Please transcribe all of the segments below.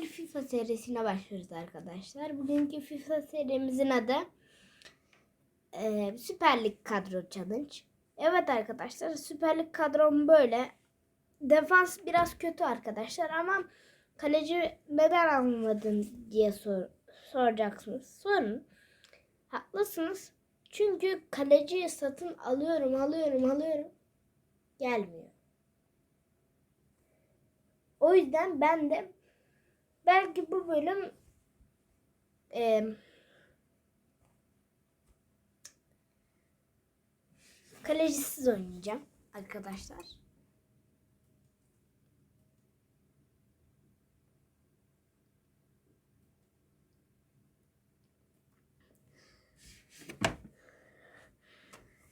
bir FIFA serisine başlıyoruz arkadaşlar. Bugünkü FIFA serimizin adı e, Süper Lig Kadro Challenge. Evet arkadaşlar Süper Lig kadrom böyle. Defans biraz kötü arkadaşlar ama kaleci neden almadın diye sor, soracaksınız. Sorun. Haklısınız. Çünkü kaleciyi satın alıyorum, alıyorum, alıyorum. Gelmiyor. O yüzden ben de belki bu bölüm e, kalecisiz oynayacağım arkadaşlar.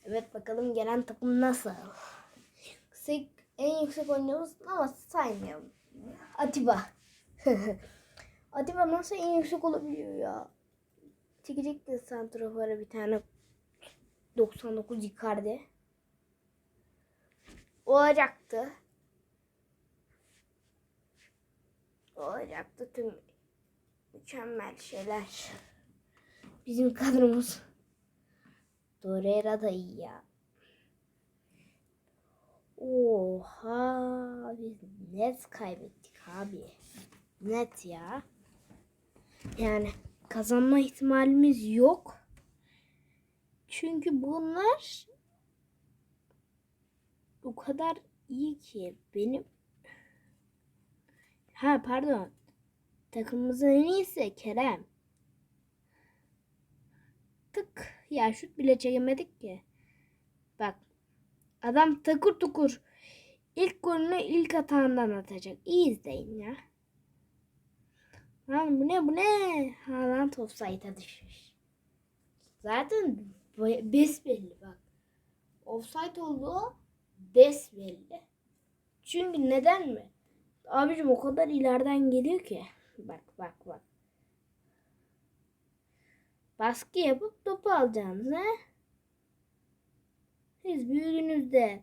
Evet bakalım gelen takım nasıl? Yüksek, en yüksek oynuyoruz ama saymayalım. Atiba. Atiba nasıl en yüksek olabiliyor ya? Çekecekti santrafora bir tane 99 Icardi. Olacaktı. Olacaktı tüm mükemmel şeyler. Bizim kadromuz. Torreira da iyi ya. Oha biz net kaybettik abi. Net ya. Yani kazanma ihtimalimiz yok. Çünkü bunlar o kadar iyi ki benim Ha pardon. Takımımızın en iyisi Kerem. Tık. Ya şut bile çekemedik ki. Bak. Adam takır tukur. İlk golünü ilk atağından atacak. İyi izleyin ya. Lan bu ne bu ne? Haaland offside'a düşmüş. Zaten be- besbelli bak. Offside olduğu besbelli. Çünkü neden mi? Abicim o kadar ileriden geliyor ki. Bak bak bak. Baskı yapıp topu alacaksınız he? Siz büyüdüğünüzde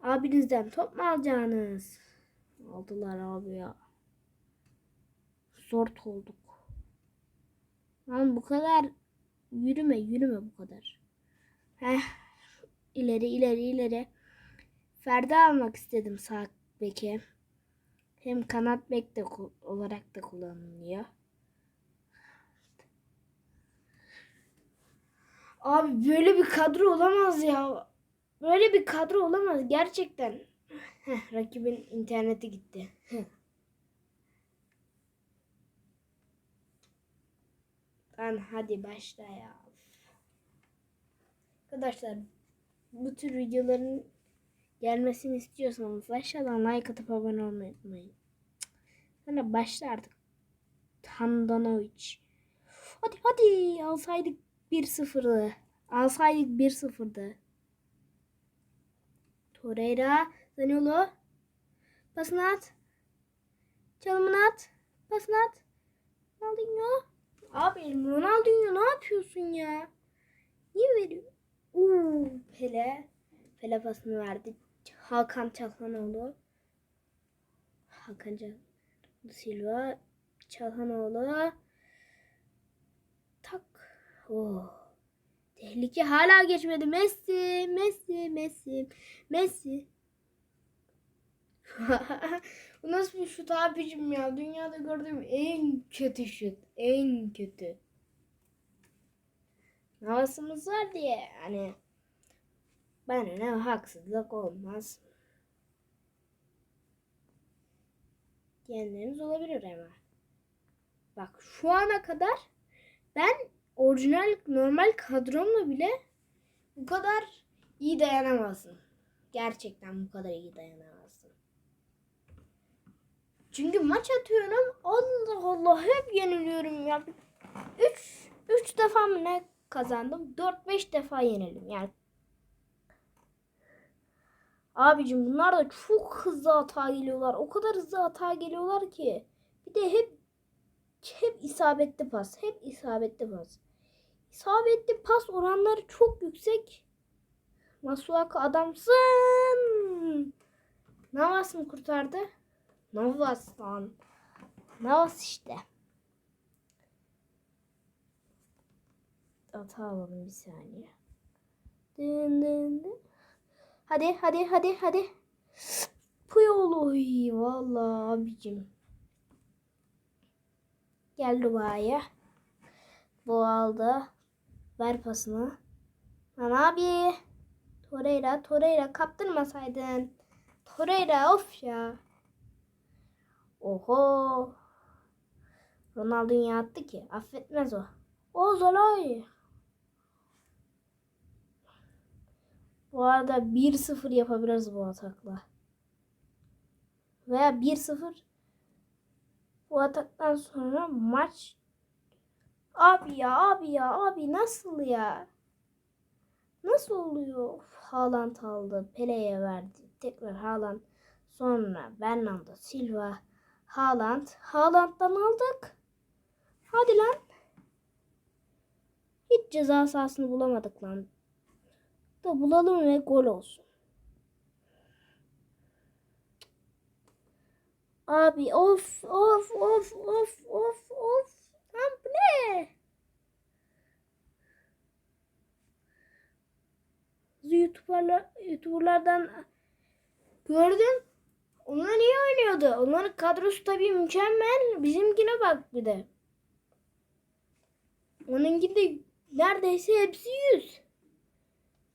abinizden top mu alacaksınız? Aldılar abi ya. Zort olduk. Lan bu kadar yürüme yürüme bu kadar. Heh. İleri ileri ileri. Ferdi almak istedim sağ beke. Hem kanat bek de olarak da kullanılıyor. Abi böyle bir kadro olamaz ya. Böyle bir kadro olamaz gerçekten. Heh, rakibin interneti gitti. Lan hadi başla ya. Arkadaşlar bu tür videoların gelmesini istiyorsanız aşağıdan like atıp abone olmayı unutmayın. Sana başla artık. Handanovic. Hadi hadi alsaydık 1-0'ı. Alsaydık 1-0'dı. Torreira. Zaniolo. Pasını at. Çalımını at. Pasını at. Ronaldinho. Abi Ronaldinho ne yapıyorsun ya? Niye veriyor? Uuu Pele. Pele pasını verdi. Hakan Çalhanoğlu. Hakan Çalhanoğlu. Silva. Çalhanoğlu. Tak. Oh. Tehlike hala geçmedi. Messi, Messi, Messi, Messi. Bu nasıl bir şut abicim ya? Dünyada gördüğüm en kötü şut. En kötü. Havasımız var diye hani bana ne haksızlık olmaz. Diyenleriniz olabilir ama. Bak şu ana kadar ben orijinal normal kadromla bile bu kadar iyi dayanamazsın. Gerçekten bu kadar iyi dayanamazsın. Çünkü maç atıyorum Allah Allah hep yeniliyorum ya. 3 3 defa mı ne kazandım? 4-5 defa yenildim yani. Abicim bunlar da çok hızlı hata geliyorlar. O kadar hızlı hata geliyorlar ki. Bir de hep hep isabetli pas. Hep isabetli pas. İsabetli pas oranları çok yüksek. Masuaka adamsın. Navas mı kurtardı? Navas lan. Navas işte. Hata alalım bir saniye. Dın dın dın. Hadi hadi hadi hadi. Puyol oy vallahi abicim. Gel Dubai'ye. Bu aldı. Ver pasını. Lan abi. Torreira, Torreira kaptırmasaydın. Torreira of ya. Oho. Ronaldinho attı ki. Affetmez o. O Zalai. Bu arada 1-0 yapabiliriz bu atakla. Veya 1-0 bu ataktan sonra maç Abi ya abi ya abi nasıl ya? Nasıl oluyor? Haaland aldı. Pele'ye verdi. Tekrar Haaland. Sonra Bernardo Silva. Haaland. Haaland'dan aldık. Hadi lan. Hiç ceza sahasını bulamadık lan. Da bulalım ve gol olsun. Abi of of of of of of. Lan bu ne? YouTuber'lar, YouTuber'lardan gördüm. Onlar iyi oynuyordu. Onların kadrosu tabii mükemmel. Bizimkine bak bir de. Onunki de neredeyse hepsi yüz.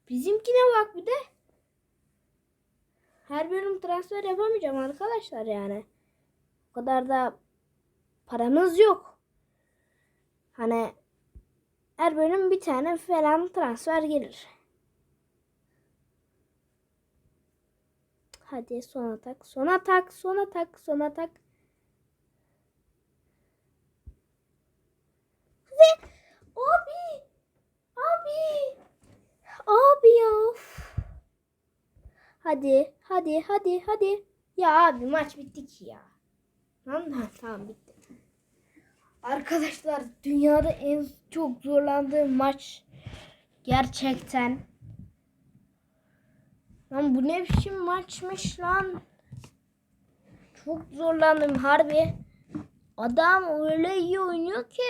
Bizimkine bak bir de. Her bölüm transfer yapamayacağım arkadaşlar yani. O kadar da paramız yok. Hani her bölüm bir tane falan transfer gelir. Hadi son atak, son atak, son atak, son atak. Hadi. Abi. Abi. Abi ya. Hadi, hadi, hadi, hadi. Ya abi maç bitti ki ya. Ha, tamam bitti. Arkadaşlar dünyada en çok zorlandığım maç gerçekten. Lan bu ne biçim maçmış lan. Çok zorlandım harbi. Adam öyle iyi oynuyor ki.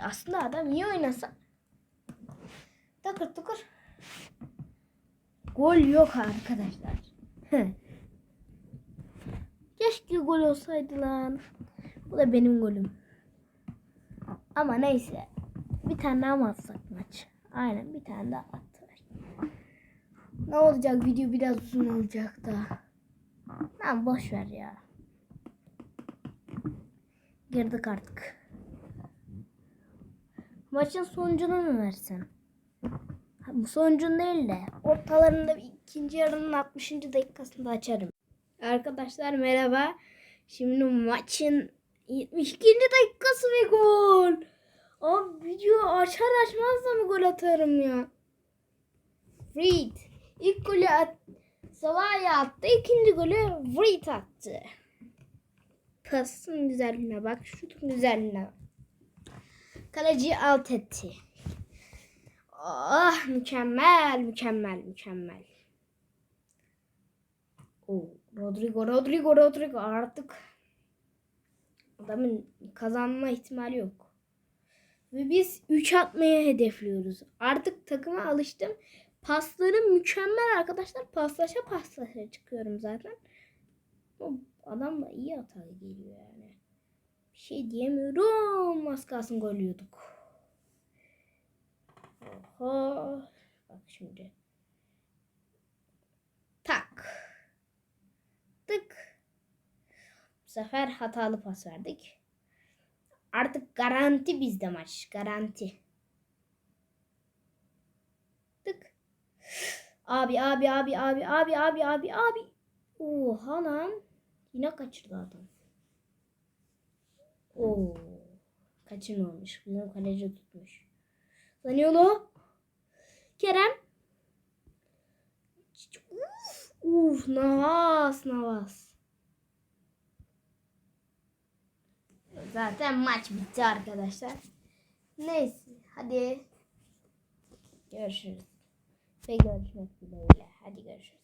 Aslında adam iyi oynasa. Takır takır. Gol yok arkadaşlar. Keşke gol olsaydı lan. Bu da benim golüm. Ama neyse. Bir tane daha mı atsak maç? Aynen bir tane daha attık. Ne olacak video biraz uzun olacak da. Lan boş ver ya. Girdik artık. Maçın sonucunu mu versen? Ha, Bu sonucun değil de ortalarında ikinci yarının 60. dakikasında açarım. Arkadaşlar merhaba. Şimdi maçın 72. dakikası ve gol. Abi video açar açmaz da mı gol atarım ya? Reed ilk golü at Salah'a attı. ikinci golü Reed attı. Pasın güzelliğine bak. Şutun güzelliğine bak. Kaleci alt etti. Ah mükemmel mükemmel mükemmel. Oo, Rodrigo Rodrigo Rodrigo artık adamın kazanma ihtimali yok. Ve biz 3 atmaya hedefliyoruz. Artık takıma alıştım. Paslarım mükemmel arkadaşlar. Paslaşa paslaşa çıkıyorum zaten. O adam da iyi hata geliyor yani. Bir şey diyemiyorum. Az kalsın gol yiyorduk. Oha. Bak şimdi. Tak. Tık. Bu sefer hatalı pas verdik. Artık garanti bizde maç. Garanti. Tık. Abi abi abi abi abi abi abi abi. Oha lan. Yine kaçırdı adam. Oo. Kaçırmamış. Bunu kaleci tutmuş. Zaniolo. Kerem. Uf, uf Navas Navas. Zaten maç bitti arkadaşlar. Neyse hadi görüşürüz. Ve görüşmek dileğiyle. Hadi görüşürüz.